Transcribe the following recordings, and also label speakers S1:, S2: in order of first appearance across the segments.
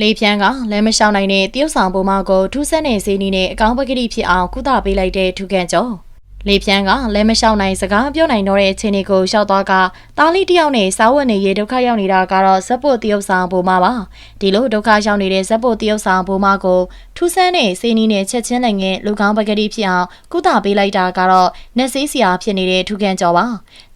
S1: လေဖြန်းကလည်းမလျှောက်နိုင်တဲ့တရုတ်ဆောင်ပုံမကိုထူးဆန်းတဲ့ဈေးနီးနဲ့အကောင်းပကတိဖြစ်အောင်ကုသပေးလိုက်တဲ့ထူးခန့်ကျော် လေဖြန်းကလည်းမလျှောက်နိုင်စကားပြောနိုင်တော့တဲ့အခြေအနေကိုရှောက်သွားကတားလေးတစ်ယောက်နဲ့စားဝတ်နေရေးဒုက္ခရောက်နေတာကတော့ဇက်ဖို့တရုတ်ဆောင်ပုံမပါဒီလိုဒုက္ခရောက်နေတဲ့ဇက်ဖို့တရုတ်ဆောင်ပုံမကိုထူးဆန်းတဲ့ဈေးနီးနဲ့ချက်ချင်းနိုင်ငံလူကောင်းပကတိဖြစ်အောင်ကုသပေးလိုက်တာကတော့နှက်ဆေးစရာဖြစ်နေတဲ့ထူးခန့်ကျော်ပါ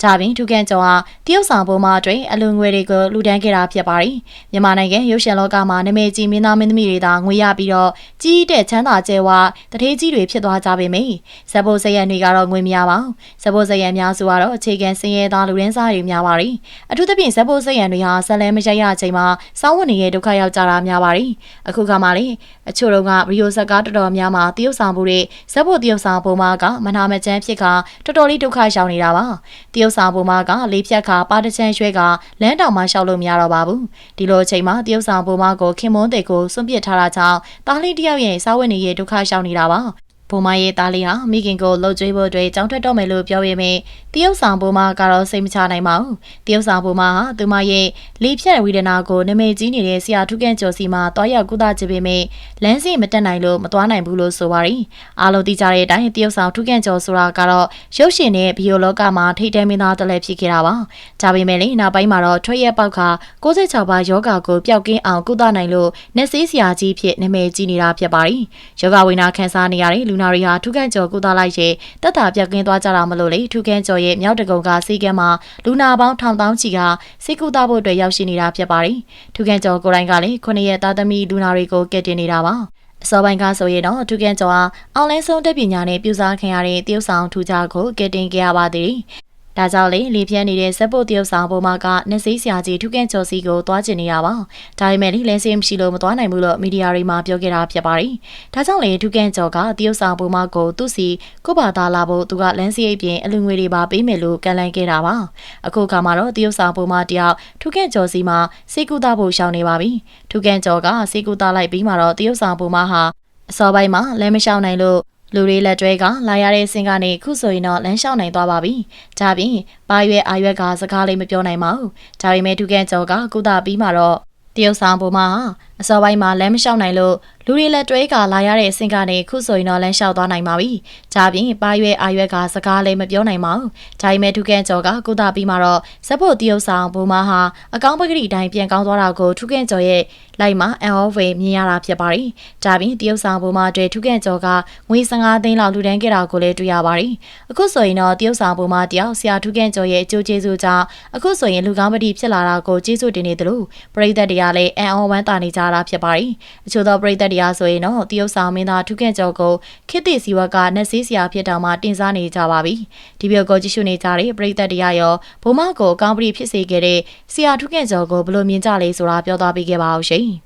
S1: ဒါပြင်ထူးခန့်ကျော်ဟာတရုတ်ဆောင်ပုံမအတွင်းအလူငွေတွေကိုလူဒန်းခဲ့တာဖြစ်ပါတယ်မြန်မာနိုင်ငံရုပ်ရှင်လောကမှာနာမည်ကြီးမင်းသားမင်းသမီးတွေသာငွေရပြီးတော့ကြီးတဲ့ချမ်းသာကျဲဝတထေးကြီးတွေဖြစ်သွားကြပေမယ့်ဇက်ဖို့စရက်တွေကတော့ငွေမရပါဘူးဇက်ဖို့စရက်များဆိုတော့အခြေခံစင်ရဲသားလူရင်းစားတွေများပါတယ်အထူးသဖြင့်ဇက်ဖို့စရက်တွေဟာဆက်လဲမရရအချိန်မှာစောင်းဝင်နေတဲ့ဒုက္ခရောက်ကြတာများပါတယ်အခုကမှလေအချို့တော့ကဗီဒီယိုဇက်ကားတော်တော်များများတရုတ်ဆောင်မှုတွေဇက်ဖို့တရုတ်ဆောင်ပုံမှာကမနာမကျန်းဖြစ်ကတော်တော်လေးဒုက္ခရောက်နေတာပါတရုတ်ဆောင်ပုံမှာကလေးဖြတ်ခါပါတချန်ရွှဲကလမ်းတောင်မှရှောက်လို့မရတော့ပါဘူးဒီလိုအချိန်မှာတရုတ်ဆောင်ပုံမှာကိုခင်မွန်းတဲ့ကိုစွန့်ပစ်ထားတာကြောင့်တားလေးတယောက်ရဲ့စားဝတ်နေရေးဒုက္ခရောက်နေတာပါ ဘုံမရဲ့သားလေးဟာမိခင်ကိုလှုပ်ကြွေးဖို့အတွက်ကြောင်းထွက်တော့မယ်လို့ပြောပေမယ့်တရုတ်ဆောင်ဘုံမကတော့စိတ်မချနိုင်ပါဘူးတရုတ်ဆောင်ဘုံမဟာသူမရဲ့လေဖြတ်ဝိဒနာကိုနမိတ်ကြီးနေတဲ့ဆရာထုကန်ကျော်စီမှာတွားရောက်ကုသချပေမယ့်လမ်းစီမတက်နိုင်လို့မတွားနိုင်ဘူးလို့ဆိုပါရီအားလုံးသိကြတဲ့အတိုင်းတရုတ်ဆောင်ထုကန်ကျော်ဆိုတာကတော့ရုပ်ရှင်နဲ့ဘီယိုလောကမှာထိတ်တဲမင်းသားတလဲဖြစ်ခဲ့တာပါဒါပေမဲ့လေနောက်ပိုင်းမှာတော့ထွက်ရက်ပေါက်ခါ66ပါးယောဂါကိုပျောက်ကင်းအောင်ကုသနိုင်လို့နှက်ဆေးဆရာကြီးဖြစ်နမိတ်ကြီးနေတာဖြစ်ပါရီယောဂဝိနာခံစားနေရတဲ့လူနာတွေဟာထုခန့်ကျော်ကုသလိုက်ရဲ့တက်တာပြက်ကင်းသွားကြတာမလို့လေထုခန့်ကျော်ရဲ့မြောက်တကုံကစီကမ်းမှာလူနာပေါင်းထောင်တောင်းချီကစိတ်ကုသဖို့အတွက်ရောက်ရှိနေတာဖြစ်ပါတယ်ထုခန့်ကျော်ကိုယ်တိုင်ကလည်းခုနှစ်ရက်သားသမီးလူနာတွေကိုကယ်တင်နေတာပါအစောပိုင်းကဆိုရင်တော့ထုကန်ကျော်ဟာအောင်လိုင်းဆုံးတက်ပညာနဲ့ပြူစားခင်ရတဲ့တရုတ်ဆောင်ထူကြကိုကယ်တင်ခဲ့ရပါသေးတယ်။ ဒါကြောင့်လေလေပြန်းနေတဲ့ဇက်ပုတ်တရုတ်ဆောင်ပေါ်မှာကနှစိဆရာကြီးထုကန်ကျော်စီကိုသွားကျင်နေရပါ။ဒါပေမဲ့လေလဲစင်းမရှိလို့မသွားနိုင်ဘူးလို့မီဒီယာတွေမှာပြောခဲ့တာဖြစ်ပါတယ်။ဒါကြောင့်လေထုကန်ကျော်ကတရုတ်ဆောင်ပေါ်မှာကိုသူ့စီကိုပါသားလာဖို့သူကလမ်းစီအိတ်ပြင်အလူငွေတွေပါပေးမယ်လို့ကန့်လန့်ခဲ့တာပါ။အခုခါမှာတော့တရုတ်ဆောင်ပေါ်မှာတယောက်ထုကန်ကျော်စီမှာစိတ်ကူတာဖို့ရှောင်နေပါပြီ။ထုကန်ကျော်ကစိတ်ကူတာလိုက်ပြီးမှတော့တရုတ်ဆောင်ပေါ်မှာဟာအစောပိုင်းမှာလမ်းမလျှောက်နိုင်လို့ လူတွေလက်တွဲကလာရတဲ့စင်ကနေခုဆိုရင်တော့လမ်းလျှောက်နိုင်သွားပါပြီ။ဒါပြင်ပါရွယ်အာရွက်ကစကားလေးမပြောနိုင်ပါဘူး။ဒါပေမဲ့ဒုက္ကကျော်ကကုသပြီးမှတော့တရုတ်ဆောင်ပေါ်မှာအစောပိုင်းမှာလမ်းမလျှောက်နိုင်လို့လူတွေလက်တွဲကလာရတဲ့အဆင့်ကနေခုဆိုရင်တော့လမ်းလျှောက်သွားနိုင်ပါပြီ။ဒါပြင်ပါရွယ်အာရွက်ကစကားလည်းမပြောနိုင်ပါဘူး။ဒါပေမဲ့ဒုက္ကကျော်ကကုသပြီးမှတော့ဇက်ဖို့တရုတ်ဆောင်ပေါ်မှာဟာအကောင်းပကတိအတိုင်းပြန်ကောင်းသွားတာကိုဒုက္ကကျော်ရဲ့လိုက်မှာအန်အော်ဝေမြင်ရတာဖြစ်ပါတယ်။ဒါပြင်တရုတ်ဆောင်ပေါ်မှာတွေ့ဒုက္ကကျော်ကငွေ15သိန်းလောက်လူဒန်းခဲ့တာကိုလည်းတွေ့ရပါတယ်။အခုဆိုရင်တော့တရုတ်ဆောင်ပေါ်မှာတယောက်ဆရာဒုက္ကကျော်ရဲ့အကျိုးကျေးဇူးကြောင့်အခုဆိုရင်လူကောင်းပတိဖြစ်လာတာကိုကျေးဇူးတင်နေသလိုပရိသတ်တွေကလည်းအန်အော်ဝမ်းတာနေကြတာဖြစ်ပါတယ်။အချို့သောပရိသတ်တွေကဆိုရင်တော့တရုတ်ဆောင်မင်းသားထုခန့်ကျော်ကိုခေတ္တစီဝတ်ကနှက်ဆေးစရာဖြစ်တောင်မှတင်စားနေကြပါပြီ။ဒီပြောကိုကြည့်ရှုနေကြတဲ့ပရိသတ်တွေကရောဘုံမကိုအကောင်းပရိဖြစ်စေခဲ့တဲ့ဆရာထုခန့်ကျော်ကိုဘယ်လိုမြင်ကြလဲဆိုတာပြောသွားပေးခဲ့ပါဦးရှင်။